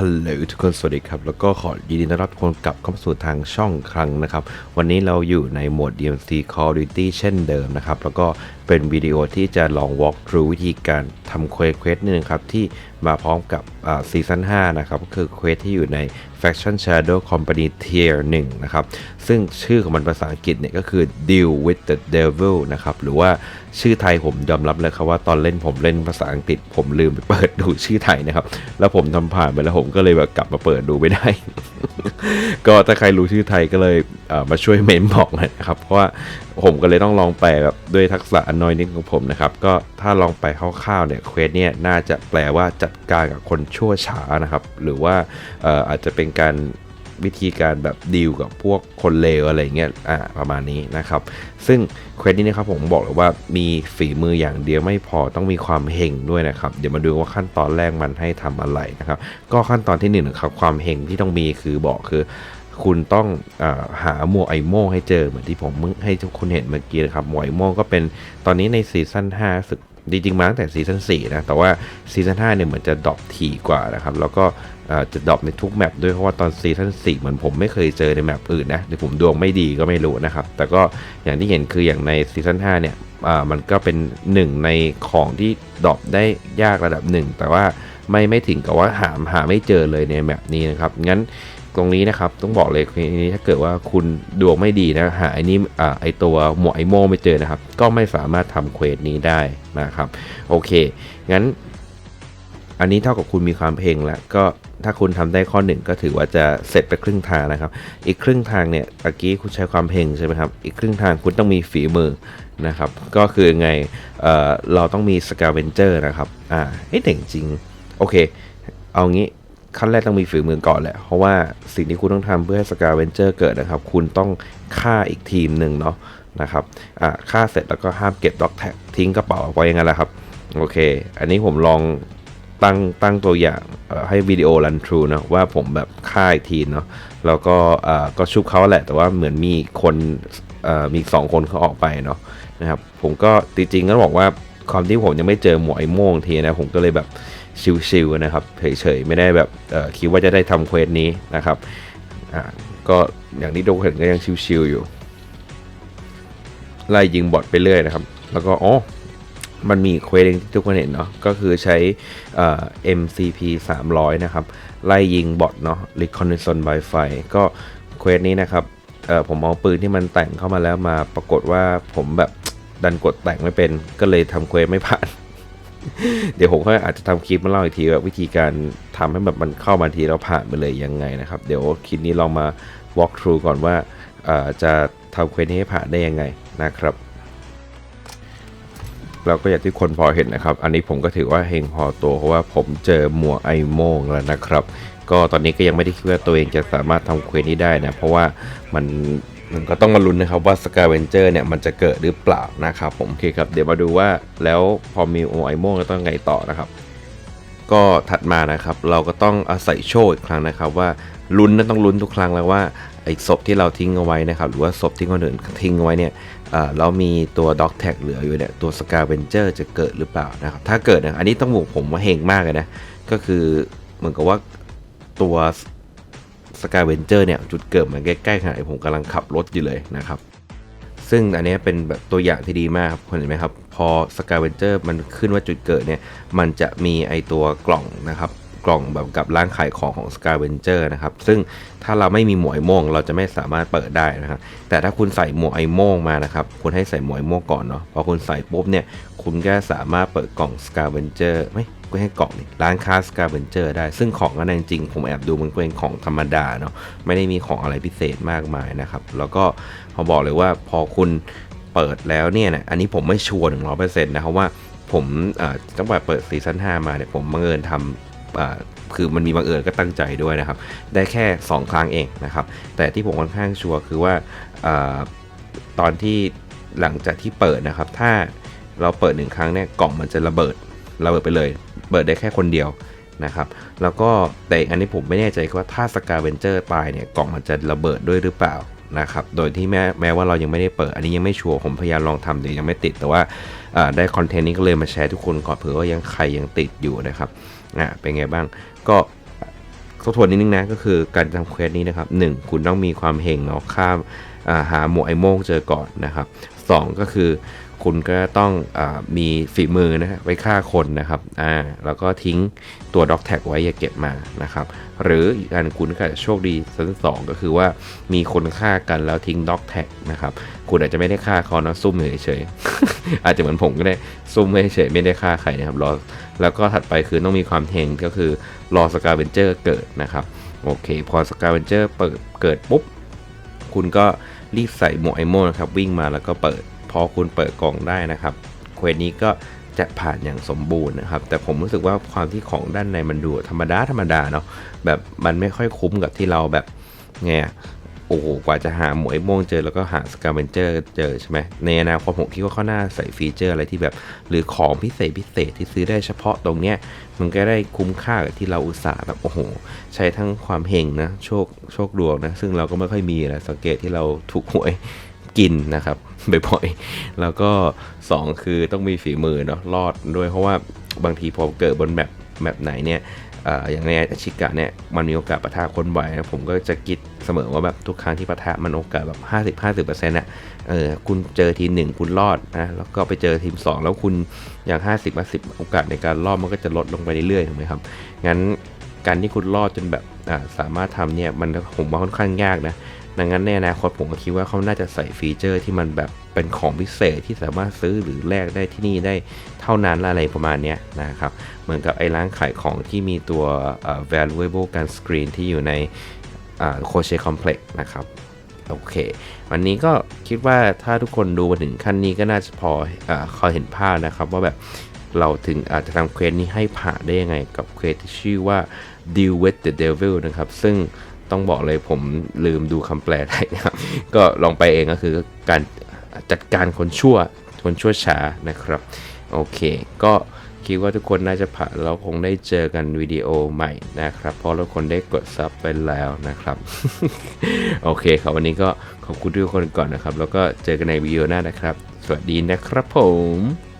ฮัลโหลทุกคน สวัสดีครับ แล้วก็ขอยินดีต้อนรับทุกคนกลับเข้ามาสู่ทางช่องครั้งนะครับ วันนี้เราอยู่ในโหมด DMC Call of Duty เช่นเดิมนะครับ แล้วก็เป็นวิดีโอที่จะลอง walk through วิธีการทำเควสเควสนึงครับ ที่มาพร้อมกับซีซั่น5นะครับ ก็คือเควสที่อยู่ใน Faction Shadow Company Tier 1 นะครับ ซึ่งชื่อของมันภาษาอังกฤษเนี่ยก็คือ Deal with the Devil นะครับ หรือว่าชื่อไทยผมยอมรับเลยครับว่าตอนเล่นผมเล่นภาษาอังกฤษ ผมลืมไปเปิดดูชื่อไทยนะครับ แล้วผมทำผ่านไปแล้วผมก็เลยแบบกลับมาเปิดดูไม่ได้ ก็ถ้าใครรู้ชื่อไทยก็เลยเมาช่วยเมนบอกหน่อยนะครับ เพราะว่าผมก็เลยต้องลองแปลแบบด้วยทักษะอันนอยนิดของผมนะครับ ก็ถ้าลองไปคร่าวๆเนี่ยเควสเนี่ยน่าจะแปลว่าจัดการกับคนชั่วช้านะครับ หรือว่าอาจจะเป็นการ วิธีการแบบดีลกับพวกคนเลวอะไรเงี้ยอ่าประมาณนี้นะครับ ซึ่งเควสนี้นะครับผมบอกเลยว่ามีฝีมืออย่างเดียวไม่พอต้องมีความเฮงด้วยนะครับ เดี๋ยวมาดูว่าขั้นตอนแรกมันให้ทำอะไรนะครับ ก็ขั้นตอนที่หนึ่งนะครับความเฮงที่ต้องมีคือบอกคือคุณต้องอหาหมวกไอโม่ให้เจอเหมือนที่ผมมึงให้ทุกคนเห็นเมื่อกี้นะครับหมวกไอโม่ก็เป็นตอนนี้ในซีซั่น5สึก จริงๆมาตั้งแต่ซีซั่น4นะ แต่ว่าซีซั่น5เนี่ยเหมือนจะดรอปถี่กว่านะครับ แล้วก็จะดรอปในทุกแมปด้วยเพราะว่าตอนซีซั่น4เหมือนผมไม่เคยเจอในแมปอื่นนะหรือผมดวงไม่ดีก็ไม่รู้นะครับ แต่ก็อย่างที่เห็นคืออย่างในซีซั่น5เนี่ยมันก็เป็นหนึ่งในของที่ดรอปได้ยากระดับหนึ่งแต่ว่าไม่ไม่ถึงกับว่าหาหาไม่เจอเลยในแมปนี้นะครับงั้น ตรงนี้นะครับ ต้องบอกเลยนี้ถ้าเกิดว่าคุณดวงไม่ดีนะหาไอ้นี่อ่าไอตัวหมวกไอโมไม่เจอนะครับ ก็ไม่สามารถทำเควสนี้ได้นะครับ โอเค งั้น อันนี้เท่ากับคุณมีความเพลงแล้วก็ถ้าคุณทำได้ข้อหนึ่งก็ถือว่าจะเสร็จไปครึ่งทางนะครับ อีกครึ่งทางเนี่ยตะกี้คุณใช้ความเพลงใช่ไหมครับ อีกครึ่งทางคุณต้องมีฝีมือนะครับ ก็คือไงเอ่อเราต้องมีสกาเวนเจอร์นะครับ อ่าเฮ้แต่จริง โอเค เอางี้ ขั้นแรกต้องมีฝีมือก่อนแหละ เพราะว่าสิ่งที่คุณต้องทำเพื่อให้สกาเวนเจอร์เกิดนะครับ คุณต้องฆ่าอีกทีมหนึ่งเนาะนะครับอ่าฆ่าเสร็จแล้วก็ห้ามเก็บด็อกแท็กทิ้งกระเป๋าไว้อยังไงล่ะครับ โอเค อันนี้ผมลองตั้งตั้งตัวอย่างให้วิดีโอรันทรูนะว่าผมแบบฆ่าอีกทีเนาะแล้วก็อ่าก็ชุบเขาแหละ แต่ว่าเหมือนมีคนอ่อมีสองคนเขาออกไปเนาะนะครับ ผมก็จริงๆก็บอกว่า ความที่ผมยังไม่เจอหมวกไอ้โม่งทีนะ ผมก็เลยแบบชิวๆนะครับ เฉยๆ ไม่ได้แบบคิดว่าจะได้ทำเควสนี้นะครับก็อย่างที่ดูเห็นก็ยังชิวๆอยู่ ไล่ยิงบอทไปเรื่อยนะครับ แล้วก็อ๋อมันมีเควสเองที่ทุกคนเห็นเนาะก็คือใช้ MCP 300 นะครับ ไล่ยิงบอทเนาะ Reconnaissance by Fire ก็เควสนี้นะครับผมเอาปืนที่มันแต่งเข้ามาแล้วมาปรากฏว่าผมแบบ ดันกดแต่งไม่เป็น ก็เลยทำเควสไม่ผ่าน เดี๋ยวผมก็อาจจะทำคลิปมาเล่าอีกทีว่าวิธีการทำให้แบบมันเข้ามาทีแล้วผ่านไปเลยยังไงนะครับ เดี๋ยวคลิปนี้ลองมา walk through ก่อนว่าจะทำเควสนี้ให้ผ่านได้ยังไงนะครับเราก็อย่างที่คนพอเห็นนะครับ อันนี้ผมก็ถือว่าเฮงพอตัวเพราะว่าผมเจอหมวกไอโมงแล้วนะครับ ก็ตอนนี้ก็ยังไม่ได้คิดว่าตัวเองจะสามารถทำเควสนี้ได้นะ เพราะว่ามัน ก็ต้องมาลุ้นนะครับว่าสกาเวนเจอร์เนี่ยมันจะเกิดหรือเปล่านะครับผมโอเคครับเดี๋ยวมาดูว่าแล้วพอมีหมวกไอโม่งต้องไงต่อนะครับ ก็ถัดมานะครับเราก็ต้องอาศัยโชคอีกครั้งนะครับ ว่าลุ้นนั้นต้องลุ้นทุกครั้งแล้วว่าไอ้ศพที่เราทิ้งเอาไว้นะครับหรือว่าศพที่คนอื่นทิ้งเอาไว้เนี่ยเออเรามีตัวด็อกแท็กเหลืออยู่เนี่ยตัวสกาเวนเจอร์จะเกิดหรือเปล่านะครับถ้าเกิดนะอันนี้ต้องบอกผมว่าเฮงมากเลยนะก็คือเหมือนกับว่าตัว สกาเวนเจอร์เนี่ยจุดเกิดมันใกล้ๆขณะที่ผมกำลังขับรถอยู่เลยนะครับ ซึ่งอันนี้เป็นแบบตัวอย่างที่ดีมากครับเห็นไหมครับ พอสกาเวนเจอร์มันขึ้นว่าจุดเกิดเนี่ยมันจะมีไอตัวกล่องนะครับ กล่องแบบกับร้านขายของของสกาเวนเจอร์นะครับ ซึ่งถ้าเราไม่มีหมวกไอโม่งเราจะไม่สามารถเปิดได้นะครับ แต่ถ้าคุณใส่หมวกไอโม่งมานะครับ คุณให้ใส่หมวกไอโม่งก่อนเนาะ พอคุณใส่ปุ๊บเนี่ย คุณก็สามารถเปิดกล่องสกาเวนเจอร์ไม่ก็ให้กล่องนี่ร้านค้าสกาเวนเจอร์ได้ ซึ่งของอันนั้นจริงๆผมแอบดูมันเป็นของธรรมดาเนาะ ไม่ได้มีของอะไรพิเศษมากมายนะครับ แล้วก็พอบอกเลยว่าพอคุณเปิดแล้วเนี่ยนะอันนี้ผมไม่ชัวร์หนึ่งร้อยเปอร์เซ็นต์นะครับว่าผมตั้งแต่เปิดซีซั่น5มาเนี่ยผมบังเอิญทำ คือมันมีบังเอิญก็ตั้งใจด้วยนะครับ ได้แค่ 2 ครั้งเองนะครับ แต่ที่ผมค่อนข้างชัวร์คือว่าอตอนที่หลังจากที่เปิดนะครับ ถ้าเราเปิดหนึ่งครั้งเนี่ยกล่องมันจะระเบิดระเบิดไปเลย เปิดได้แค่คนเดียวนะครับ แล้วก็แต่อันนี้ผมไม่แน่ใจว่าถ้าสกาเวนเจอร์ตายเนี่ยกล่องมันจะระเบิดด้วยหรือเปล่า นะครับโดยที่แม้แม้ว่าเรายังไม่ได้เปิด อันนี้ยังไม่ชัวร์ผมพยายามลองทำแต่ยังไม่ติดแต่ว่าได้คอนเทนต์นี้ก็เลยมาแชร์ทุกคนก่อนเผื่อว่ายังใครยังติดอยู่นะครับอะเป็นไงบ้างก็ทบทวนนิดนึงนะก็คือการทำเควสนี้นะครับหนึ่งคุณต้องมีความเฮงเนาะข้ามหาหมวกไอโม่งเจอก่อนนะครับ สองก็คือ คุณก็ต้องอมีฝีมือนะฮะไว้ฆ่าคนนะครับอ่าแล้วก็ทิ้งตัวด็อกแท็กไว้อย่าเก็บมานะครับหรืออีกอันคุณก็จะโชคดีสันสองก็คือว่ามีคนฆ่ากันแล้วทิ้งด็อกแท็กนะครับคุณอาจจะไม่ได้ฆ่าเขานะซุ่มเฉยๆอาจจะเหมือนผมก็ได้ซุ่มเฉยๆไม่ได้ฆ่าใครนะครับรอแล้วก็ถัดไปคือต้องมีความเฮงก็คือรอสกาเวนเจอร์เกิดนะครับโอเค พอสกาเวนเจอร์เปิดเกิดปุ๊บ คุณก็ รีบใส่หมวกไอโม่นะครับวิ่งมาแล้วก็เปิดพอคุณเปิดกล่องได้นะครับเควสนี้ก็จะผ่านอย่างสมบูรณ์นะครับ แต่ผมรู้สึกว่าความที่ของด้านในมันดูธรรมดาธรรมดาเนาะแบบมันไม่ค่อยคุ้มกับที่เราแบบไง โอ้โหกว่าจะหาหมวกไอโม่วงเจอแล้วก็หาสกาเวนเจอร์เจอใช่ไหมในอนาคตผมคิดว่าเขาน่าใส่ฟีเจอร์อะไรที่แบบ หรือของพิเศษพิเศษที่ซื้อได้เฉพาะตรงเนี้ยมันก็ได้คุ้มค่ากับที่เราอุตส่าห์แบบโอ้โห ใช้ทั้งความเฮงนะโชคโชคดวงนะซึ่งเราก็ไม่ค่อยมีนะสังเกตที่เราถูกหวยกินนะครับบ่อยๆแล้วก็ 2 คือต้องมีฝีมือเนาะรอดด้วยเพราะว่าบางทีพอเกิดบนแมปแมปไหนเนี่ยออย่างในอาชิกะเนี่ยมันมีโอกาสประทะคนบ่อยนะผมก็จะคิด เสมอว่าแบบทุกครั้งที่ปะทะมันโอกาสแบบ 50 50เปอร์เซ็นต์อะเออคุณเจอทีมหนึ่งคุณรอดนะแล้วก็ไปเจอทีม 2 แล้วคุณอย่าง 50 50 โอกาสในการรอดมันก็จะลดลงไปเรื่อยๆถูกไหมครับงั้นการที่คุณรอดจนแบบสามารถทำเนี่ยมันผมว่าค่อนข้างยากนะดังนั้นในอนาคตผมก็คิดว่าเขาน่าจะใส่ฟีเจอร์ที่มันแบบเป็นของพิเศษที่สามารถซื้อหรือแลกได้ที่นี่ได้เท่านั้นอะไรประมาณเนี้ยนะครับ เหมือนกับไอ้ร้านขายของที่มีตัว valuable gun screen ที่อยู่ใน โคเชคอมเพล็กซ์นะครับโอเค วันนี้ก็คิดว่าถ้าทุกคนดูมาถึงขั้นนี้ก็น่าจะพออคอยเห็นภาพนะครับ ว่าแบบเราถึงอาจจะทำเควสนี้ให้ผ่านได้ยังไงกับเควสที่ชื่อว่า deal with the devil นะครับ ซึ่งต้องบอกเลยผมลืมดูคำแปลไทยนะครับ ก็ลองไปเองก็คือการจัดการคนชั่วคนชั่วช้านะครับ โอเค ก็ คิดว่าทุกคนน่าจะผ่านเราคงได้เจอกันวิดีโอใหม่นะครับ เพราะเราคนได้กดซับไปแล้วนะครับ โอเคครับวันนี้ก็ขอบคุณทุกคนก่อนนะครับ แล้วก็เจอกันในวิดีโอหน้านะครับ สวัสดีนะครับผม